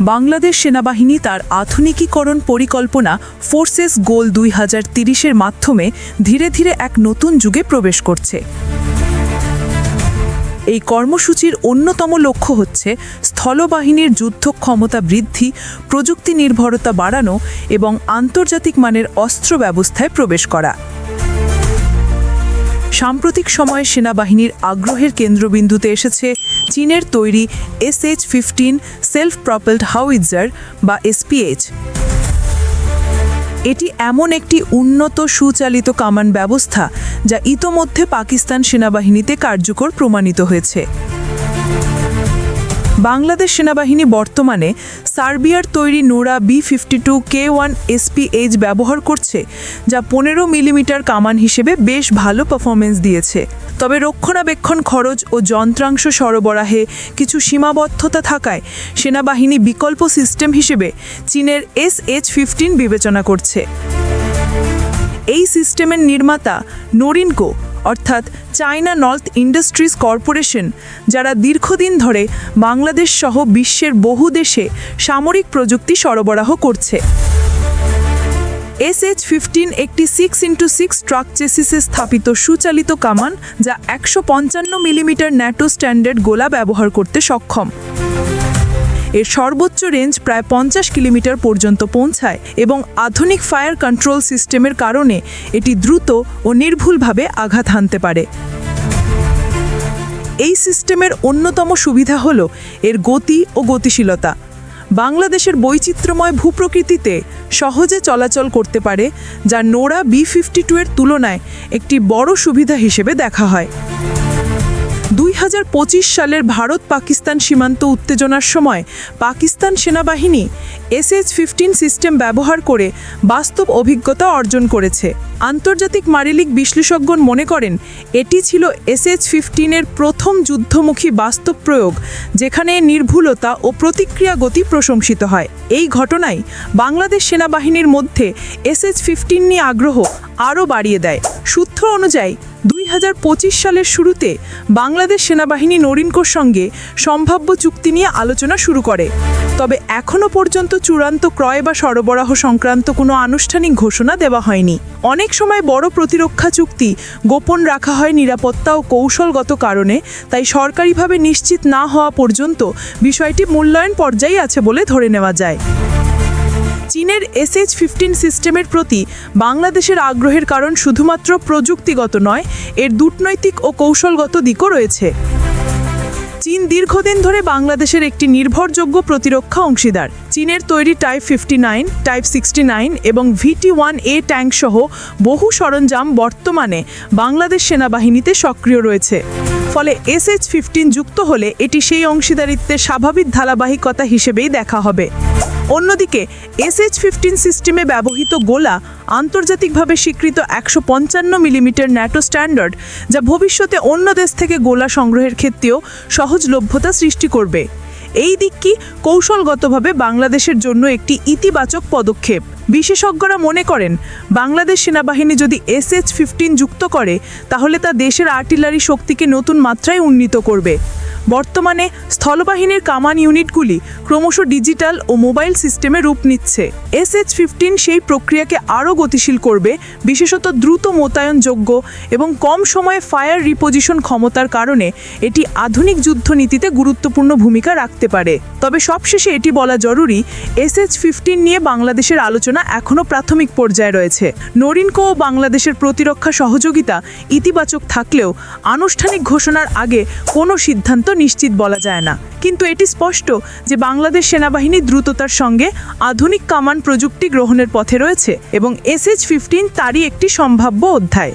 বাংলাদেশ সেনাবাহিনী তার আধুনিকীকরণ পরিকল্পনা ফোর্সেস গোল দুই হাজার তিরিশের মাধ্যমে ধীরে ধীরে এক নতুন যুগে প্রবেশ করছে। এই কর্মসূচির অন্যতম লক্ষ্য হচ্ছে স্থলবাহিনীর যুদ্ধ ক্ষমতা বৃদ্ধি প্রযুক্তি নির্ভরতা বাড়ানো এবং আন্তর্জাতিক মানের অস্ত্র ব্যবস্থায় প্রবেশ করা। সাম্প্রতিক সময়ে সেনাবাহিনীর আগ্রহের কেন্দ্রবিন্দুতে এসেছে চীনের তৈরি SH fifteen self propelled howitzer বা এসপিএইচ এটি এমন একটি উন্নত সুচালিত কামান ব্যবস্থা যা ইতোমধ্যে পাকিস্তান সেনাবাহিনীতে কার্যকর প্রমাণিত হয়েছে। বাংলাদেশ সেনাবাহিনী বর্তমানে সার্বিয়ার তৈরি Nora B fifty two K one SPH ব্যবহার করছে, যা পনেরো মিলিমিটার কামান হিসেবে বেশ ভালো পারফরমেন্স দিয়েছে। তবে রক্ষণাবেক্ষণ খরচ ও যন্ত্রাংশ সরবরাহে কিছু সীমাবদ্ধতা থাকায় সেনাবাহিনী বিকল্প সিস্টেম হিসেবে চীনের এস এইচ ফিফটিন বিবেচনা করছে। এই সিস্টেমের নির্মাতা নরিনকো অর্থাৎ চায়না নর্থ ইন্ডাস্ট্রিজ কর্পোরেশন, যারা দীর্ঘদিন ধরে বাংলাদেশ সহ বিশ্বের বহু দেশে সামরিক প্রযুক্তি সরবরাহ করছে। এস এইচ ফিফটিন একটি সিক্স ইন্টু সিক্স ট্রাক চেসিসে স্থাপিত সুচালিত কামান, যা একশো পঞ্চান্ন মিলিমিটার ন্যাটো স্ট্যান্ডার্ড গোলা ব্যবহার করতে সক্ষম। এর সর্বোচ্চ রেঞ্জ প্রায় পঞ্চাশ কিলোমিটার পর্যন্ত পৌঁছায় এবং আধুনিক ফায়ার কন্ট্রোল সিস্টেমের কারণে এটি দ্রুত ও নির্ভুলভাবে আঘাত হানতে পারে। এই সিস্টেমের অন্যতম সুবিধা হল এর গতি ও গতিশীলতা। বাংলাদেশের বৈচিত্র্যময় ভূপ্রকৃতিতে সহজে চলাচল করতে পারে, যা নোরা বি ফিফটি টু এর তুলনায় একটি বড় সুবিধা হিসেবে দেখা হয়। সালের ভারত পাকিস্তান সীমান্ত উত্তেজনার সময় পাকিস্তান সেনাবাহিনী এসএইচ ফিফটিন সিস্টেম ব্যবহার করে বাস্তব অভিজ্ঞতা অর্জন করেছে। আন্তর্জাতিক মারিলিক বিশ্লেষকগণ মনে করেন, এটি ছিল এসএইচ ফিফটিনের প্রথম যুদ্ধমুখী বাস্তব প্রয়োগ, যেখানে নির্ভুলতা ও প্রতিক্রিয়া গতি প্রশংসিত হয়। এই ঘটনায় বাংলাদেশ সেনাবাহিনীর মধ্যে এসএইচ ফিফটিন নিয়ে আগ্রহ আরও বাড়িয়ে দেয়। সূত্র অনুযায়ী দুই হাজার পঁচিশ সালের শুরুতে বাংলাদেশ সেনাবাহিনী নরিনকোর সঙ্গে সম্ভাব্য চুক্তি নিয়ে আলোচনা শুরু করে। তবে এখনও পর্যন্ত চূড়ান্ত ক্রয় বা সরবরাহ সংক্রান্ত কোনো আনুষ্ঠানিক ঘোষণা দেওয়া হয়নি। অনেক সময় বড় প্রতিরক্ষা চুক্তি গোপন রাখা হয় নিরাপত্তা ও কৌশলগত কারণে, তাই সরকারিভাবে নিশ্চিত না হওয়া পর্যন্ত বিষয়টি মূল্যায়ন পর্যায়ে আছে বলে ধরে নেওয়া যায়। চীনের এসএইচ ফিফটিন সিস্টেমের প্রতি বাংলাদেশের আগ্রহের কারণ শুধুমাত্র প্রযুক্তিগত নয়, এর কূটনৈতিক ও কৌশলগত দিকও রয়েছে। চীন দীর্ঘদিন ধরে বাংলাদেশের একটি নির্ভরযোগ্য প্রতিরক্ষা অংশীদার। চীনের তৈরি type fifty nine, type sixty nine এবং ভিটি ওয়ান এ ট্যাঙ্ক সহ বহু সরঞ্জাম বর্তমানে বাংলাদেশ সেনাবাহিনীতে সক্রিয় রয়েছে। ফলে এসএইচ ফিফটিন যুক্ত হলে এটি সেই অংশীদারিত্বের স্বাভাবিক ধারাবাহিকতা হিসেবেই দেখা হবে। অন্যদিকে এসএইচ ফিফটিন সিস্টেমে ব্যবহৃত গোলা আন্তর্জাতিকভাবে স্বীকৃত একশো পঞ্চান্ন মিলিমিটার ন্যাটো স্ট্যান্ডার্ড, যা ভবিষ্যতে অন্য দেশ থেকে গোলা সংগ্রহের ক্ষেত্রেও সহজলভ্যতা সৃষ্টি করবে। এই দিকটি কৌশলগতভাবে বাংলাদেশের জন্য একটি ইতিবাচক পদক্ষেপ। বিশেষজ্ঞরা মনে করেন, বাংলাদেশ সেনাবাহিনী যদি এসএইচ ফিফটিন যুক্ত করে, তাহলে তা দেশের আর্টিলারি শক্তিকে নতুন মাত্রায় উন্নীত করবে। বর্তমানে স্থলবাহিনীর কামান ইউনিটগুলি ক্রমশ ডিজিটাল ও মোবাইল সিস্টেমে রূপ নিচ্ছে। এসএইচ ফিফটিন সেই প্রক্রিয়াকে আরও গতিশীল করবে, বিশেষত দ্রুত মোতায়েনযোগ্য এবং কম সময়ে ফায়ার রিপোজিশন ক্ষমতার কারণে এটি আধুনিক যুদ্ধনীতিতে গুরুত্বপূর্ণ ভূমিকা রাখতে পারে। তবে সবশেষে এটি বলা জরুরি, এসএইচ ফিফটিন নিয়ে বাংলাদেশের আলোচনা এখনও প্রাথমিক পর্যায়ে রয়েছে। নরিনকো ও বাংলাদেশের প্রতিরক্ষা সহযোগিতা ইতিবাচক থাকলেও আনুষ্ঠানিক ঘোষণার আগে কোনো সিদ্ধান্ত নিশ্চিত বলা যায় না। কিন্তু এটি স্পষ্ট যে বাংলাদেশ সেনাবাহিনী দ্রুততার সঙ্গে আধুনিক কামান প্রযুক্তি গ্রহণের পথে রয়েছে এবং এসএইচ ফিফটিন তারই একটি সম্ভাব্য অধ্যায়।